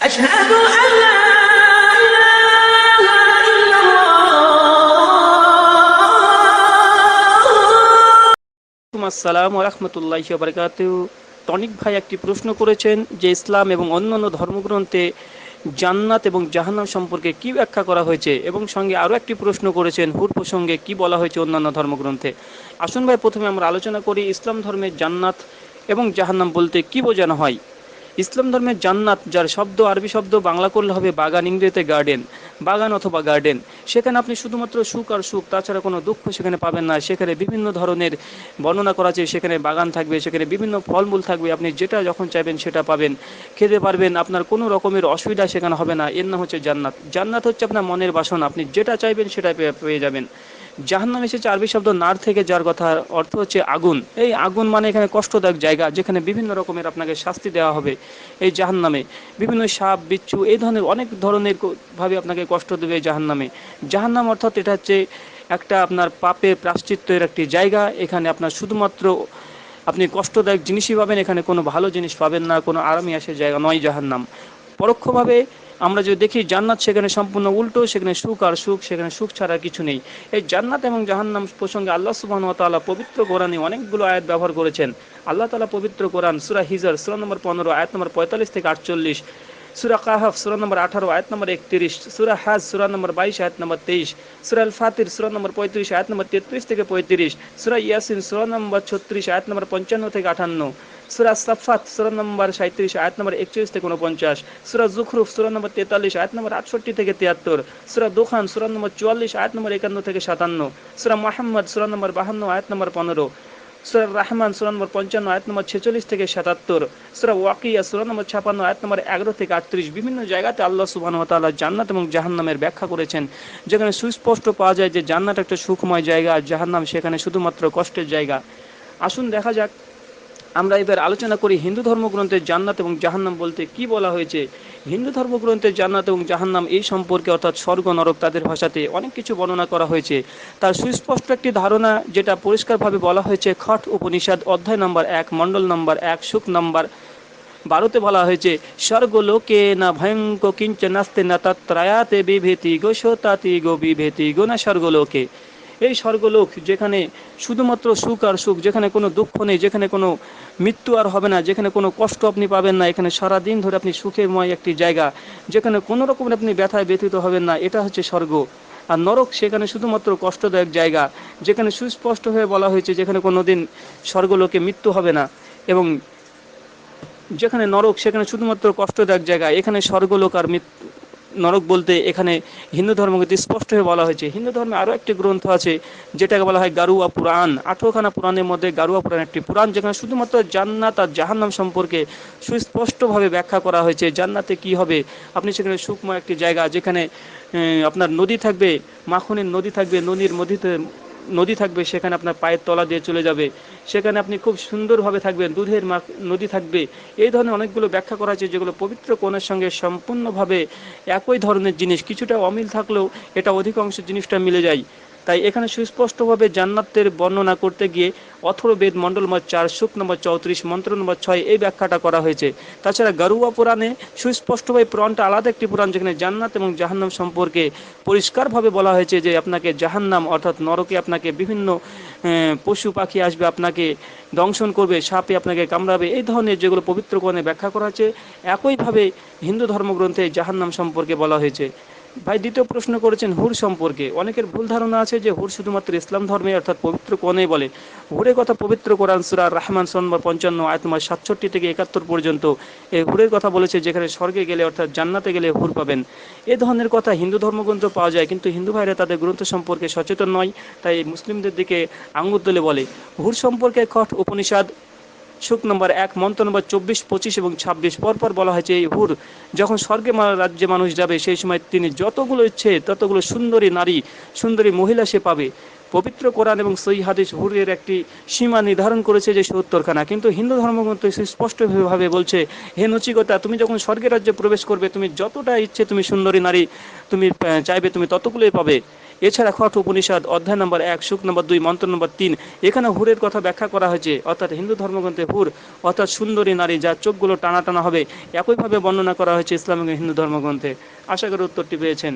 أشهد أن لا إله إلا الله ওয়ালাইকুম আসসালাম রহমতুল্লাহ বারকাত টনিক ভাই একটি প্রশ্ন করেছেন যে ইসলাম এবং অন্যান্য ধর্মগ্রন্থে জান্নাত এবং জাহান্নাম সম্পর্কে কি ব্যাখ্যা করা হয়েছে এবং সঙ্গে আরও একটি প্রশ্ন করেছেন হুর প্রসঙ্গে কি বলা হয়েছে অন্যান্য ধর্মগ্রন্থে আসুন ভাই প্রথমে আমরা আলোচনা করি ইসলাম ধর্মের জান্নাত এবং জাহান্নাম বলতে কি বোঝানো হয় ইসলাম ধর্মের জান্নাত, যার শব্দ আরবি শব্দ বাংলা করলে হবে বাগান, ইংরেজিতে গার্ডেন বাগান অথবা গার্ডেন সেখানে আপনি শুধুমাত্র সুখ আর সুখ, তাছাড়া কোনো দুঃখ সেখানে পাবেন না। সেখানে বিভিন্ন ধরনের বর্ণনা করা আছে, সেখানে বাগান থাকবে, সেখানে বিভিন্ন ফলমূল থাকবে। আপনি যেটা যখন চাইবেন সেটা পাবেন, খেতে পারবেন, আপনার কোনো রকমের অসুবিধা সেখানে হবে না। এর নাম হচ্ছে জান্নাত। জান্নাত হচ্ছে আপনার মনের বাসনা, আপনি যেটা চাইবেন সেটা পেয়ে যাবেন। জাহান্নাম এসেছে আরবি শব্দ নার থেকে যার কথা অর্থ হচ্ছে আগুন। এই আগুন মানে এখানে কষ্টদায়ক জায়গা, যেখানে বিভিন্ন রকমের আপনাকে শাস্তি দেওয়া হবে এই জাহান্নামে। বিভিন্ন সাপ, বিচ্ছু এই ধরনের অনেক ধরনের ভাবে আপনাকে কষ্ট দেবে জাহান্নামে। জাহান্নাম অর্থাৎ এটা হচ্ছে একটা আপনার পাপের প্রাশ্চিত্যের একটি জায়গা। এখানে আপনার শুধুমাত্র আপনি কষ্টদায়ক জিনিসই পাবেন, এখানে কোনো ভালো জিনিস পাবেন না, কোনো আরামই আসে জায়গা নয় জাহান্নাম। পরোক্ষভাবে আমরা যদি দেখি জান্নাত সেখানে সম্পূর্ণ উল্টো, সেখানে সুখ আর সুখ, সেখানে সুখ ছাড়া কিছু নেই। এই জান্নাত এবং জাহান্নাম প্রসঙ্গে আল্লাহ সুবাহ তাআলা পবিত্র কোরআনে অনেকগুলো আয়াত ব্যবহার করেছেন। আল্লাহ তালা পবিত্র কোরআন সুরা হিজার সুরা নম্বর পনেরো, আয়াত নম্বর পঁয়তাল্লিশ থেকে আটচল্লিশ। সুরা কাহাফ সুরা নম্বর আঠারো আয়াত নম্বর একত্রিশ সুরা হাজ সুরা নম্বর বাইশ আয়াত নম্বর তেইশ সুরা আল ফাতির সুরা নম্বর পঁয়ত্রিশ আয়াত নম্বর তেত্রিশ থেকে পঁয়ত্রিশ সুরা ইয়াসিন সুরা নম্বর ছত্রিশ আয়াত নম্বর পঞ্চান্ন থেকে আটান্ন সুরা সাফাত সুরা নম্বর সাঁত্রিশ আয়াত নম্বর একচল্লিশ থেকে উনপঞ্চাশ সুরা জুখরুফ সুরা নম্বর তেতাল্লিশ আয়াত নম্বর আটষট্টি থেকে তিয়াত্তর সুরা দোখান সুরা নম্বর চুয়াল্লিশ আয়াত নম্বর একান্ন থেকে সাতান্ন সুরা মোহাম্মদ সুরা নম্বর বাহান্ন আয়াত নম্বর পনেরো সুরা রহমান, সুরা নম্বর পঞ্চান্ন, আয়াত নম্বর ছেচল্লিশ থেকে সাতাত্তর, সুরা ওয়াকিয়া, সুরা নম্বর ছাপান্ন, আয়াত নম্বর এগারো থেকে আটত্রিশ। বিভিন্ন জায়গাতে আল্লাহ সুবাহ তাল্লাহ জান্নাত এবং জাহান্নামের ব্যাখ্যা করেছেন। যেখানে সুস্পষ্ট পাওয়া যায় যে জান্নাত একটা সুখময় জায়গা আর জাহান্নাম সেখানে শুধুমাত্র কষ্টের জায়গা। আসুন দেখা যাক আমরা এবার আলোচনা করি হিন্দু ধর্মগ্রন্থের জান্নাত এবং জাহান্নাম বলতে কি বলা হয়েছে? হিন্দু ধর্মগ্রন্থের জান্নাত এবং জাহান্নাম এই সম্পর্কে অর্থাৎ স্বর্গ, নরক তাদের ভাষাতে অনেক কিছু বর্ণনা করা হয়েছে। তার সুস্পষ্ট একটি ধারণা যেটা পরিষ্কারভাবে বলা হয়েছে খট উপনিষদ অধ্যায় নম্বর এক, মণ্ডল নম্বর এক, সুখ নম্বর বারোতে বলা হয়েছে, স্বর্গলোকে না ভয়ঙ্ক কিঞ্চ নাস্তে না তত্রায়াতে বিভেতি গো শোতাতি গো বিভেতি গো না স্বর্গলোকে। এই স্বর্গলোক যেখানে শুধুমাত্র সুখ আর সুখ, যেখানে কোনো দুঃখ নেই, যেখানে কোনো মৃত্যু আর হবে না, যেখানে কোনো কষ্ট আপনি পাবেন না, এখানে সারা দিন ধরে আপনি সুখেময় একটি জায়গা, যেখানে কোনো রকমের আপনি ব্যথায় ব্যথিত হবেন না, এটা হচ্ছে স্বর্গ। আর নরক সেখানে শুধুমাত্র কষ্টদায়ক জায়গা, যেখানে সুস্পষ্ট হয়ে বলা হয়েছে যেখানে কোনো দিন স্বর্গলোকে মৃত্যু হবে না। এবং যেখানে নরক সেখানে শুধুমাত্র কষ্টদায়ক জায়গা, এখানে স্বর্গলোক আর নরক বলতে এখানে হিন্দু ধর্মকে স্পষ্ট হয়ে বলা হয়েছে। হিন্দু ধর্মে আরও একটি গ্রন্থ আছে, যেটাকে বলা হয় গারুয়া পুরাণ। আঠেরোখানা পুরাণের মধ্যে গারুয়া পুরাণ একটি পুরাণ, যেখানে শুধুমাত্র জান্নাত আর জাহান্নাম সম্পর্কে সুস্পষ্টভাবে ব্যাখ্যা করা হয়েছে, জান্নাতে কি হবে। আপনি সেখানে সূক্ষ্ম একটি জায়গা, যেখানে আপনার নদী থাকবে, মাখনের নদী থাকবে, নদীর মধ্যে নদী থাকবে, সেখানে আপনার পায়ের তলা দিয়ে চলে যাবে। সেখানে আপনি খুব সুন্দরভাবে থাকবেন, দুধের নদী থাকবে। এই ধরনের অনেকগুলো ব্যাখ্যা করা হয়েছে যেগুলো পবিত্র কোণের সঙ্গে সম্পূর্ণভাবে একই ধরনের জিনিস, কিছুটা অমিল থাকলেও এটা অধিকাংশ জিনিসটা মিলে যায়। তাই এখানে সুস্পষ্টভাবে জান্নাতের বর্ণনা করতে গিয়ে অথর্বেদ মণ্ডল নম্বর চার, সুখ নম্বর চৌত্রিশ, মন্ত্র নম্বর ছয় এই ব্যাখ্যাটা করা হয়েছে। তাছাড়া গারুয়া পুরাণে সুস্পষ্টভাবে পুরাণটা আলাদা একটি পুরাণ যেখানে জান্নাত এবং জাহান্নাম সম্পর্কে পরিষ্কারভাবে বলা হয়েছে যে আপনাকে জাহান্নাম অর্থাৎ নরকে আপনাকে বিভিন্ন পশু পাখি আসবে, আপনাকে দংশন করবে, সাপে আপনাকে কামড়াবে, এই ধরনের যেগুলো পবিত্র কোণে ব্যাখ্যা করা আছে একইভাবে হিন্দু ধর্মগ্রন্থে জাহান্নাম সম্পর্কে বলা হয়েছে। ভাই, দ্বিতীয় প্রশ্ন করেছেন হুর সম্পর্কে। অনেকের ভুল ধারণা আছে যে হুর শুধুমাত্র ইসলাম ধর্মে, অর্থাৎ পবিত্র কোণে বলে। হুরের কথা পবিত্র কোরআন সুরা রহমান সন্মা পঞ্চান্ন আয়তমার সাতষট্টি থেকে একাত্তর পর্যন্ত এই হুরের কথা বলেছে, যেখানে স্বর্গে গেলে, অর্থাৎ জান্নাতে গেলে হুর পাবেন। এ ধরনের কথা হিন্দু ধর্মগ্রন্থ পাওয়া যায়, কিন্তু হিন্দু ভাইরা তাদের গ্রন্থ সম্পর্কে সচেতন নয়, তাই মুসলিমদের দিকে আঙ্গুর তুলে বলে। হুর সম্পর্কে খট উপনিষদ সুখ নম্বর এক, মন্ত্র নম্বর চব্বিশ, পঁচিশ এবং ছাব্বিশ। পরপর বলা হয়েছে, এই হুর যখন স্বর্গে রাজ্যে মানুষ যাবে, সেই সময় তিনি যতগুলো ইচ্ছে, ততগুলো সুন্দরী নারী, সুন্দরী মহিলা সে পাবে। পবিত্র কোরআন এবং সই হাদিস হুরের একটি সীমা নির্ধারণ করেছে যে সত্তরখানা। কিন্তু হিন্দু ধর্মগ্রন্থ স্পষ্টভাবে বলছে, হে নচিকতা, তুমি যখন স্বর্গের রাজ্যে প্রবেশ করবে, তুমি যতটা ইচ্ছে, তুমি সুন্দরী নারী, তুমি চাইবে, তুমি ততগুলোই পাবে। এছাড়া খট উপনিষদ অধ্যায় নম্বর এক, সুখ নম্বর দুই, মন্ত্র নম্বর তিন, এখানে হুরের কথা ব্যাখ্যা করা হয়েছে। অর্থাৎ হিন্দু ধর্মগ্রন্থে হুর, অর্থাৎ সুন্দরী নারী, যার চোখগুলো টানা টানা হবে, একইভাবে বর্ণনা করা হয়েছে ইসলামিক হিন্দু ধর্মগ্রন্থে। আশা করি উত্তরটি পেয়েছেন।